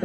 เ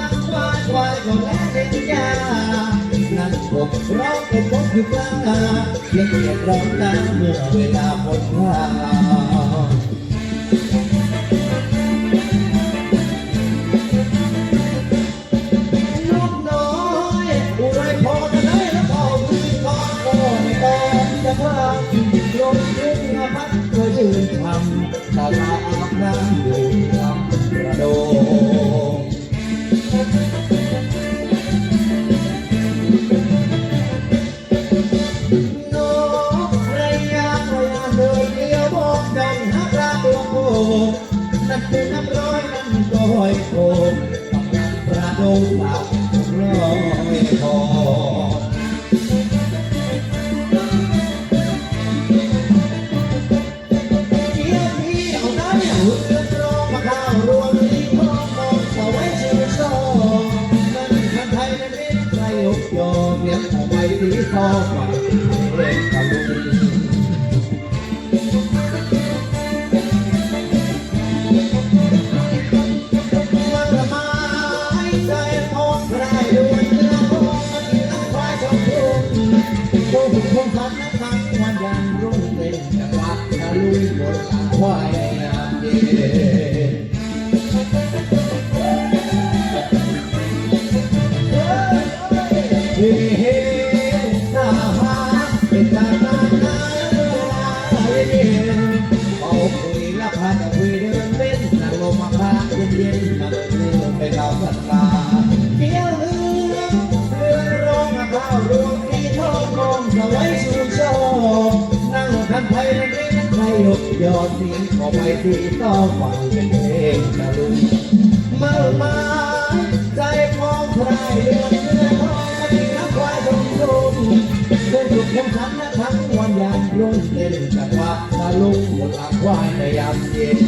นั่นผมร้องเป็นผมอยู่กลางนาเพียงเกียดร้องตาเมื่อเวลาหมดว่าลูกน้อยอุไรพอจะได้แล้วพอมือพอก็ไม่ต้องจะพาลมทุ่งพัดก็ยืนทำตาลาอาบน้ำอยู่ลำกระโดง นั่นคือน้ำร้อยนั่นก็ห้อยโคมกระโดงหลับร้อยคอเที่ยวที่เอาได้รือนรองมาข้าวรวมที่พ่อมองเอาไว้ชื่อโซ่นั่นคนไทยนั่นเองใครยกยอเโคบุกคงพันนักทั้งวันยังรุ่งเร่งจังหวะตะลุยหลังควายงามเย็นเฮ้เฮ้ตาหาเป็นตาตาตาเฮ้เอาคุยละพาจะคุย ทันไทยนั่งเล่นนั่งไทยกยอดสีขอไปที่ต้องฟังเป็นเพลงตะลุยเมื่อมาใจของใครเดือดเนื้อทองมาดีนักควายชมชมเดินหยุดยังขันนะทั้งวันยามรุ่งเล่นจังหวะตะลุงบนหลังควายในยามเย็น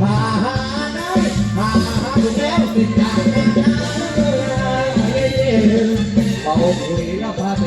พาหาได้พาหาถึงแล้วติดจากงานเย็นเป่าคุยแล้วพาไป